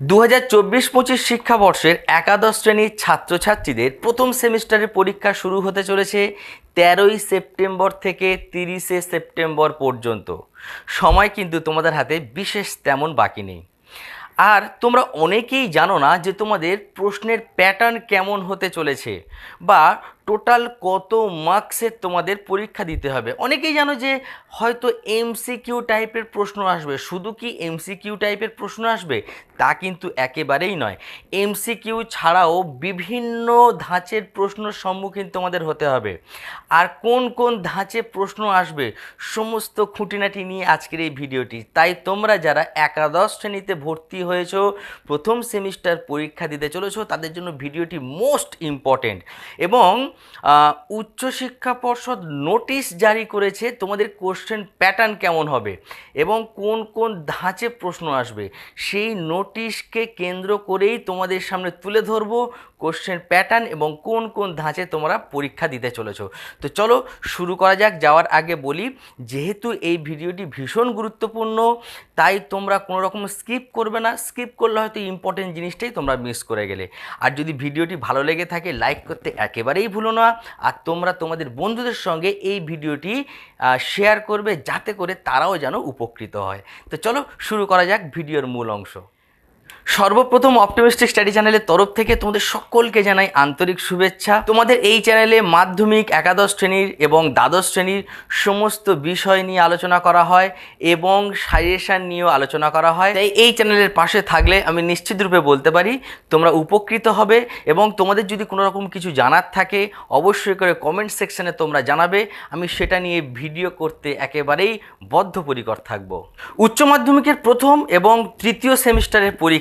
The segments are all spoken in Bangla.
দু হাজার চব্বিশ পঁচিশ শিক্ষাবর্ষের একাদশ শ্রেণির ছাত্রছাত্রীদের প্রথম সেমিস্টারের পরীক্ষা শুরু হতে চলেছে তেরোই সেপ্টেম্বর থেকে তিরিশে সেপ্টেম্বর পর্যন্ত। সময় কিন্তু তোমাদের হাতে বিশেষ তেমন বাকি নেই। আর তোমরা অনেকেই জানো না যে তোমাদের প্রশ্নের প্যাটার্ন কেমন হতে চলেছে বা টোটাল কত মার্কসের তোমাদের পরীক্ষা দিতে হবে। অনেকেই জানো যে হয়তো এমসিকিউ টাইপের প্রশ্ন আসবে। শুধু কি এমসিকিউ টাইপের প্রশ্ন আসবে? তা কিন্তু একেবারেই নয়। এমসিকিউ ছাড়াও বিভিন্ন ধাঁচের প্রশ্নের সম্মুখীন তোমাদের হতে হবে। আর কোন কোন ধাঁচে প্রশ্ন আসবে সমস্ত খুঁটিনাটি নিয়ে আজকের এই ভিডিওটি। তাই তোমরা যারা একাদশ শ্রেণীতে ভর্তি হয়েছো, প্রথম সেমিস্টার পরীক্ষা দিতে চলেছো, তাদের জন্য ভিডিওটি মোস্ট ইম্পর্টেন্ট এবং উচ্চশিক্ষা পর্ষদ নোটিশ জারি করেছে তোমাদের কোশ্চেন প্যাটার্ন কেমন হবে এবং কোন কোন ধাঁচে প্রশ্ন আসবে, সেই নোটিশকে কেন্দ্র করেই তোমাদের সামনে তুলে ধরবো কোশ্চেন প্যাটার্ন এবং কোন কোন ধাঁচে তোমরা পরীক্ষা দিতে চলেছো। তো চলো শুরু করা যাক, যাওয়ার আগে বলি, যেহেতু এই ভিডিওটি ভীষণ গুরুত্বপূর্ণ, তাই তোমরা কোনো রকম স্কিপ করবে না স্কিপ করলে হয়তো ইম্পর্টেন্ট জিনিসটাই তোমরা মিস করে গেলে। আর যদি ভিডিওটি ভালো লেগে থাকে লাইক করতে একেবারেই ভুলো না। আর তোমরা তোমাদের বন্ধুদের সঙ্গে এই ভিডিওটি শেয়ার করবে, যাতে করে তারাও যেন উপকৃত হয়। তো চলো শুরু করা যাক ভিডিওর মূল অংশ। সর্বপ্রথম অপটিমিস্টিক স্টাডি চ্যানেলের তরফ থেকে তোমাদের সকলকে জানাই আন্তরিক শুভেচ্ছা। তোমাদের এই চ্যানেলে মাধ্যমিক, একাদশ শ্রেণির এবং দ্বাদশ শ্রেণির সমস্ত বিষয় নিয়ে আলোচনা করা হয় এবং সাজেশান নিয়েও আলোচনা করা হয়। তাই এই চ্যানেলের পাশে থাকলে আমি নিশ্চিত রূপে বলতে পারি, তোমরা উপকৃত হবে এবং তোমাদের যদি কোনো রকম কিছু জানার থাকে, অবশ্যই করে কমেন্ট সেকশানে তোমরা জানাবে। আমি সেটা নিয়ে ভিডিও করতে একেবারেই বদ্ধপরিকর থাকব। উচ্চ মাধ্যমিকের প্রথম এবং তৃতীয় সেমিস্টারের পরীক্ষা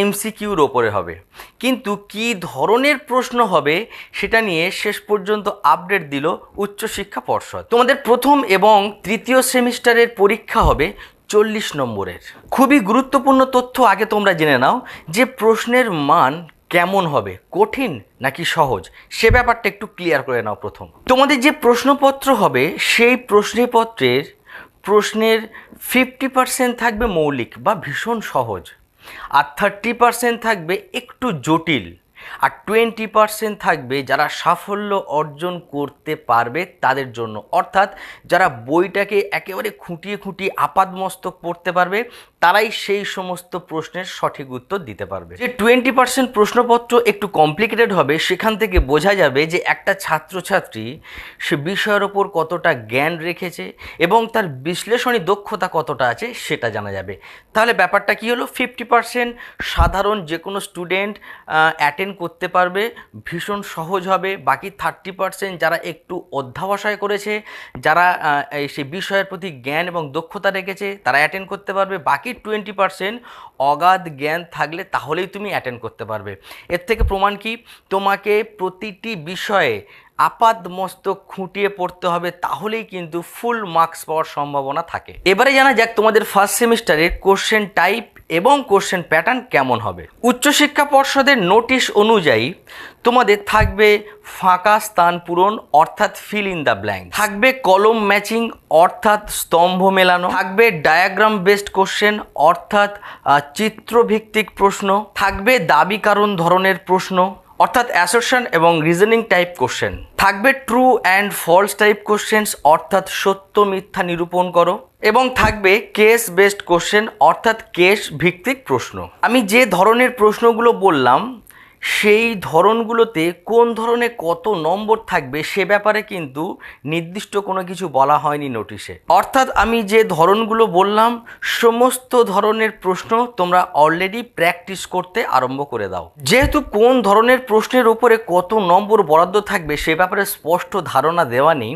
এমসিকিউর ওপরে হবে। কিন্তু কি ধরনের প্রশ্ন হবে সেটা নিয়ে শেষ পর্যন্ত আপডেট দিল উচ্চশিক্ষা পর্ষদ। তোমাদের প্রথম এবং তৃতীয় সেমিস্টারের পরীক্ষা হবে চল্লিশ নম্বরের। খুবই গুরুত্বপূর্ণ তথ্য আগে তোমরা জেনে নাও যে প্রশ্নের মান কেমন হবে, কঠিন নাকি সহজ? সে ব্যাপারটা একটু ক্লিয়ার করে নাও প্রথম। তোমাদের যে প্রশ্নপত্র হবে, সেই প্রশ্নপত্রের প্রশ্নের ফিফটি পার্সেন্ট থাকবে মৌলিক বা ভীষণ সহজ। আর থার্টি পারসেন্ট থাকবে একটু জটিল। আর টোয়েন্টি পারসেন্ট থাকবে যারা সাফল্য অর্জন করতে পারবে তাদের জন্য। অর্থাৎ যারা বইটাকে একেবারে খুঁটিয়ে খুঁটিয়ে আপাদমস্তক পড়তে পারবে তারাই সেই সমস্ত প্রশ্নের সঠিক উত্তর দিতে পারবে। যে টোয়েন্টি পার্সেন্ট প্রশ্নপত্র একটু কমপ্লিকেটেড হবে, সেখান থেকে বোঝা যাবে যে একটা ছাত্রছাত্রী সে বিষয়ের ওপর কতটা জ্ঞান রেখেছে এবং তার বিশ্লেষণী দক্ষতা কতটা আছে সেটা জানা যাবে। তাহলে ব্যাপারটা কি হলো? ফিফটি পার্সেন্ট সাধারণ যে কোনো স্টুডেন্ট অ্যাটেন্ড করতে পারবে, ভীষণ সহজ হবে। বাকি থার্টি পার্সেন্ট যারা একটু অধ্যাবসায় করেছে, যারা সেই বিষয়ের প্রতি জ্ঞান এবং দক্ষতা রেখেছে, তারা অ্যাটেন্ড করতে পারবে। বাকি টোয়েন্টি পারসেন্ট অগাধ জ্ঞান থাকলে তাহলেই তুমি অ্যাটেন্ড করতে পারবে। এর থেকে প্রমাণ কি? তোমাকে প্রতিটি বিষয়ে আপাদ মস্তক খুঁটিয়ে পড়তে হবে, তাহলেই কিন্তু ফুল মার্কস পাওয়ার সম্ভাবনা থাকে। এবারে জানা যাক তোমাদের ফার্স্ট সেমিস্টারের কোশ্চেন টাইপ এবং কোশ্চেন প্যাটার্ন কেমন হবে? উচ্চশিক্ষা পর্ষদের নোটিশ অনুযায়ী তোমাদের থাকবে ফাঁকা স্থান পূরণ, অর্থাৎ ফিল ইন দ্য ব্ল্যাঙ্ক থাকবে কলম ম্যাচিং অর্থাৎ স্তম্ভ মেলানো। থাকবে ডায়াগ্রাম বেসড কোশ্চেন অর্থাৎ চিত্রভিত্তিক প্রশ্ন। থাকবে দাবি কারণ ধরনের প্রশ্ন, অর্থাৎ অ্যাসোশন এবং রিজনিং টাইপ কোশ্চেন থাকবে true and false type questions অর্থাৎ সত্য মিথ্যা নিরূপণ করো। এবং থাকবে কেস বেসড কোশ্চেন অর্থাৎ কেস ভিত্তিক প্রশ্ন। আমি যে ধরনের প্রশ্নগুলো বললাম সেই ধরনগুলোতে কোন ধরনের কত নম্বর থাকবে সে ব্যাপারে কিন্তু নির্দিষ্ট কোনো কিছু বলা হয়নি নোটিশে। অর্থাৎ আমি যে ধরনগুলো বললাম, সমস্ত ধরনের প্রশ্ন তোমরা অলরেডি প্র্যাকটিস করতে আরম্ভ করে দাও। যেহেতু কোন ধরনের প্রশ্নের উপরে কত নম্বর বরাদ্দ থাকবে সে ব্যাপারে স্পষ্ট ধারণা দেওয়া নেই,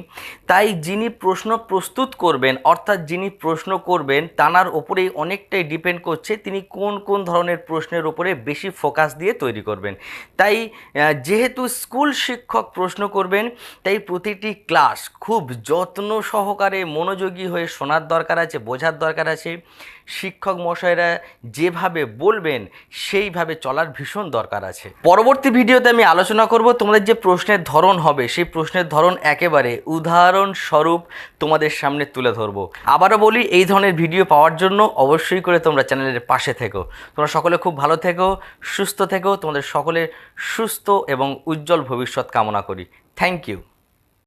তাই যিনি প্রশ্ন প্রস্তুত করবেন, অর্থাৎ যিনি প্রশ্ন করবেন তানার ওপরেই অনেকটাই ডিপেন্ড করছে তিনি কোন কোন ধরনের প্রশ্নের উপরে বেশি ফোকাস দিয়ে তৈরি করবেন। তাই যেহেতু স্কুল শিক্ষক প্রশ্ন করবেন, তাই প্রতিটি ক্লাস খুব যত্ন সহকারে মনোযোগী হয়ে শোনার দরকার আছে, বোঝার দরকার আছে। শিক্ষক মশাইরা যেভাবে বলবেন, সেইভাবে চলার ভীষণ দরকার আছে। পরবর্তী ভিডিওতে আমি আলোচনা করব তোমাদের যে প্রশ্নের ধরন হবে, সেই প্রশ্নের ধরন একেবারে উদাহরণস্বরূপ তোমাদের সামনে তুলে ধরবো। আবারও বলি, এই ধরনের ভিডিও পাওয়ার জন্য অবশ্যই করে তোমরা চ্যানেলের পাশে থেকো। তোমরা সকলে খুব ভালো থেকো, সুস্থ থেকো, তোমাদের সকলের সুস্থ এবং উজ্জ্বল ভবিষ্যৎ কামনা করি। Thank you.